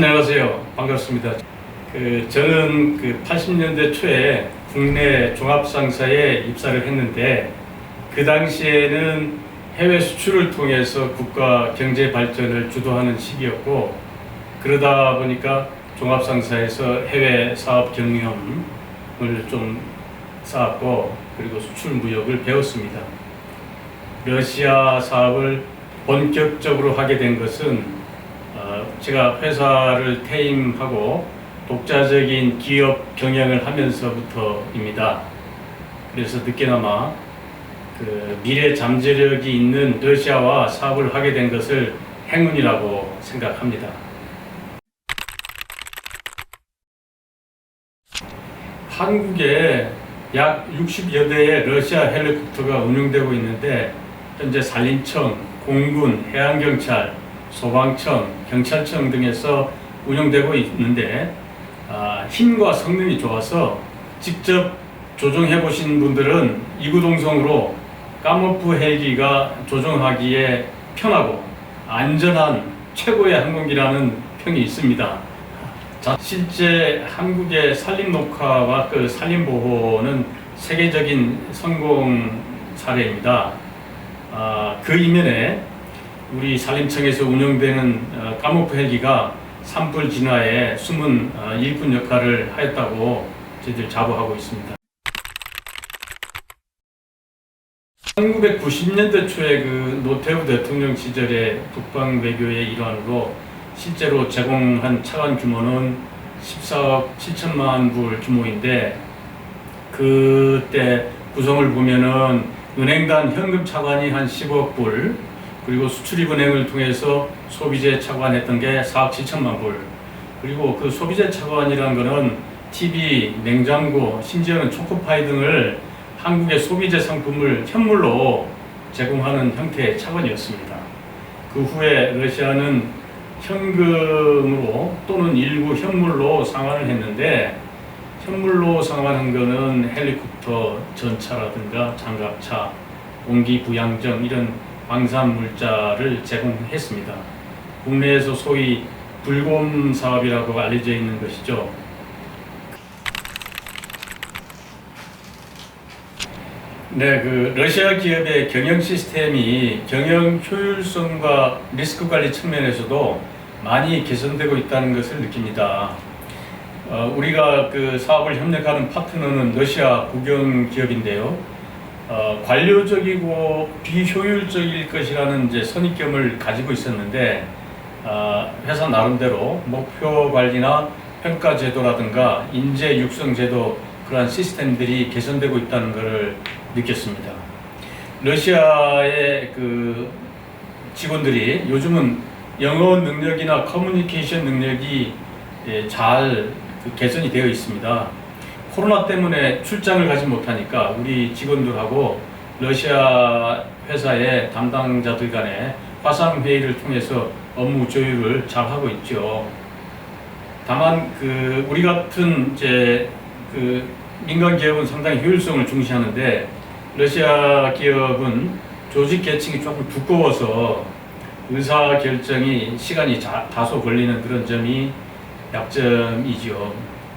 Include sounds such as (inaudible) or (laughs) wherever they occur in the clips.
안녕하세요. 반갑습니다. 그 저는 그 80년대 초에 국내 종합상사에 입사를 했는데 그 당시에는 해외 수출을 통해서 국가 경제 발전을 주도하는 시기였고 그러다 보니까 종합상사에서 해외 사업 경험을 좀 쌓았고 그리고 수출 무역을 배웠습니다. 러시아 사업을 본격적으로 하게 된 것은 어, 제가 회사를 퇴임하고 독자적인 기업 경영을 하면서부터입니다. 그래서 늦게나마 그 미래 잠재력이 있는 러시아와 사업을 하게 된 것을 행운이라고 생각합니다. 한국에 약 60여 대의 러시아 헬리콥터가 운용되고 있는데 현재 산림청, 공군, 해양경찰, 소방청, 경찰청 등에서 운영되고 있는데 아, 힘과 성능이 좋아서 직접 조종해 보신 분들은 이구동성으로 까모프 헬기가 조종하기에 편하고 안전한 최고의 항공기라는 평이 있습니다. 자, 실제 한국의 산림 녹화와 그 산림 보호는 세계적인 성공 사례입니다. 아, 그 이면에 우리 산림청에서 운영되는 어, 까모프 헬기가 산불 진화에 숨은 어, 일꾼 역할을 하였다고 저희들 자부하고 있습니다. 1990년대 초에 그 노태우 대통령 시절에 북방 외교의 일환으로 실제로 제공한 차관 규모는 14억 7천만 불 규모인데 그때 구성을 보면은 은행단 현금 차관이 한 10억 불 그리고 수출입은행을 통해서 소비재 차관했던 게 4억 7천만 불 그리고 그 소비재 차관이라는 거는 TV, 냉장고, 심지어는 초코파이 등을 한국의 소비재 상품을 현물로 제공하는 형태의 차관이었습니다. 그 후에 러시아는 현금으로 또는 일부 현물로 상환을 했는데 현물로 상환한 거는 헬리콥터, 전차라든가 장갑차, 공기 부양정 이런 방산 물자를 제공했습니다. 국내에서 소위 불곰 사업이라고 알려져 있는 것이죠. 네, 그 러시아 기업의 경영 시스템이 경영 효율성과 리스크 관리 측면에서도 많이 개선되고 있다는 것을 느낍니다. 어, 우리가 그 사업을 협력하는 파트너는 러시아 국영 기업인데요. 어, 관료적이고 비효율적일 것이라는 이제 선입견을 가지고 있었는데 어, 회사 나름대로 목표 관리나 평가 제도라든가 인재 육성 제도 그러한 시스템들이 개선되고 있다는 것을 느꼈습니다. 러시아의 그 직원들이 요즘은 영어 능력이나 커뮤니케이션 능력이 예, 잘그 개선이 되어 있습니다. 코로나 때문에 출장을 가지 못하니까 우리 직원들하고 러시아 회사의 담당자들 간에 화상 회의를 통해서 업무 조율을 잘 하고 있죠. 다만 그 우리 같은 이제 그 민간 기업은 상당히 효율성을 중시하는데 러시아 기업은 조직 계층이 조금 두꺼워서 의사 결정이 시간이 자, 다소 걸리는 그런 점이 약점이죠.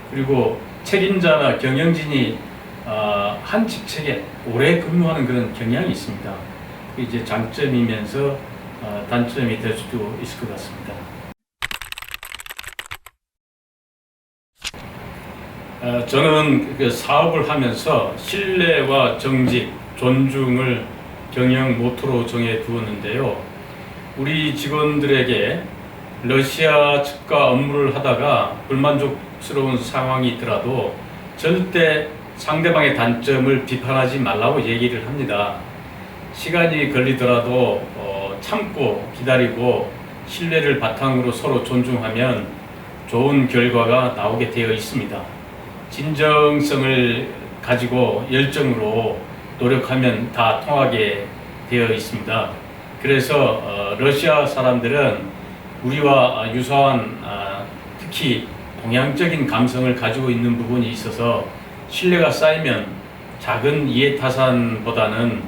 그리고 책임자나 경영진이 어, 한 직책에 오래 근무하는 그런 경향이 있습니다. 이제 장점이면서 어, 단점이 될 수도 있을 것 같습니다. 어, 저는 그 사업을 하면서 신뢰와 정직, 존중을 경영 모토로 정해 두었는데요. 우리 직원들에게 러시아 측과 업무를 하다가 불만족 스러운 상황이 있더라도 절대 상대방의 단점을 비판하지 말라고 얘기를 합니다. 시간이 걸리더라도 어, 참고 기다리고 신뢰를 바탕으로 서로 존중하면 좋은 결과가 나오게 되어 있습니다. 진정성을 가지고 열정으로 노력하면 다 통하게 되어 있습니다. 그래서 어, 러시아 사람들은 우리와 유사한 아, 특히 동양적인 감성을 가지고 있는 부분이 있어서 신뢰가 쌓이면 작은 이해타산보다는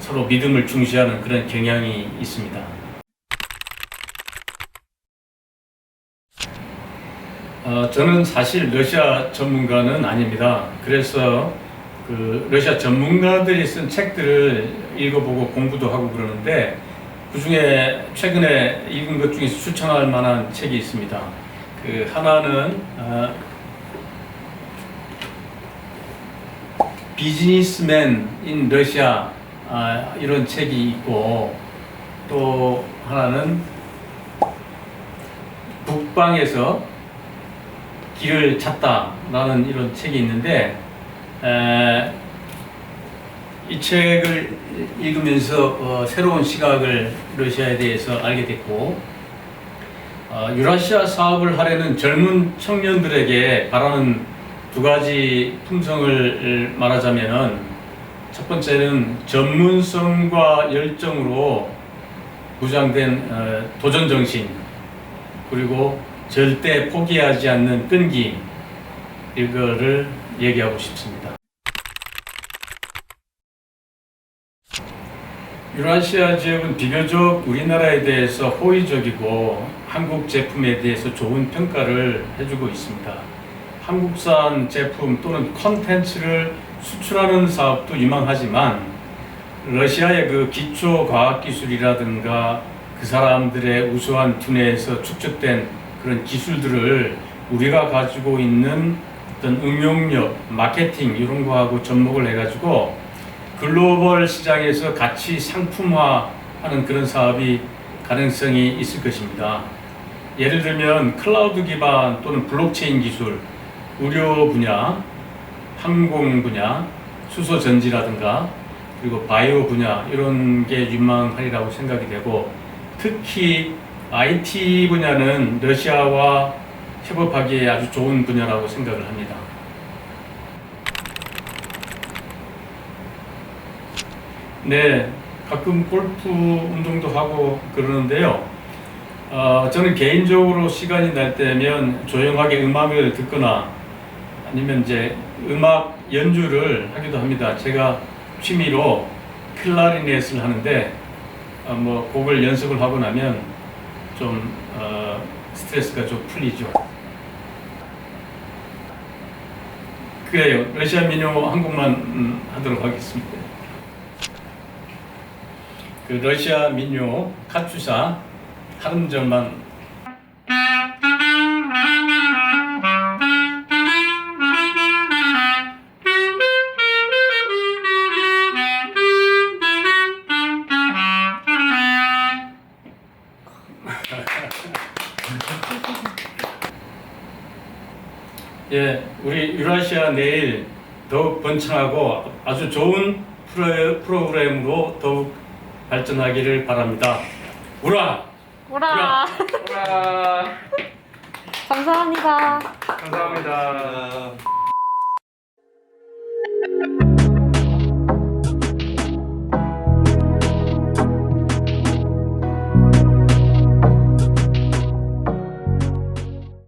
서로 믿음을 중시하는 그런 경향이 있습니다. 어, 저는 사실 러시아 전문가는 아닙니다. 그래서 그 러시아 전문가들이 쓴 책들을 읽어보고 공부도 하고 그러는데 그 중에 최근에 읽은 것 중에서 추천할 만한 책이 있습니다. 그 하나는 어, 비즈니스맨 인 러시아 아, 이런 책이 있고 또 하나는 북방에서 길을 찾다라는 이런 책이 있는데 에, 이 책을 읽으면서 어, 새로운 시각을 러시아에 대해서 알게 됐고 어, 유라시아 사업을 하려는 젊은 청년들에게 바라는 두 가지 품성을 말하자면은 첫 번째는 전문성과 열정으로 무장된 어, 도전 정신 그리고 절대 포기하지 않는 끈기 이거를 얘기하고 싶습니다. 유라시아 지역은 비교적 우리나라에 대해서 호의적이고 한국 제품에 대해서 좋은 평가를 해주고 있습니다. 한국산 제품 또는 컨텐츠를 수출하는 사업도 유망하지만 러시아의 그 기초 과학 기술이라든가 그 사람들의 우수한 두뇌에서 축적된 그런 기술들을 우리가 가지고 있는 어떤 응용력, 마케팅 이런 거하고 접목을 해가지고 글로벌 시장에서 같이 상품화하는 그런 사업이 가능성이 있을 것입니다. 예를 들면 클라우드 기반 또는 블록체인 기술, 의료 분야, 항공 분야, 수소 전지라든가 그리고 바이오 분야 이런 게 유망하리라고 생각이 되고 특히 IT 분야는 러시아와 협업하기에 아주 좋은 분야라고 생각을 합니다. 네, 가끔 골프 운동도 하고 그러는데요. 어, 저는 개인적으로 시간이 날 때면 조용하게 음악을 듣거나 아니면 이제 음악 연주를 하기도 합니다. 제가 취미로 클라리넷을 하는데 어, 뭐 곡을 연습을 하고 나면 좀 어, 스트레스가 좀 풀리죠. 그래요. 러시아 민요 한 곡만 음, 하도록 하겠습니다. 그 러시아 민요 카투샤 한 음절만. (laughs) 예, 우리 유라시아 내일 더욱 번창하고 아주 좋은 프로, 프로그램으로 더욱 발전하기를 바랍니다. 우라! 오라. 와, 감사합니다. 감사합니다.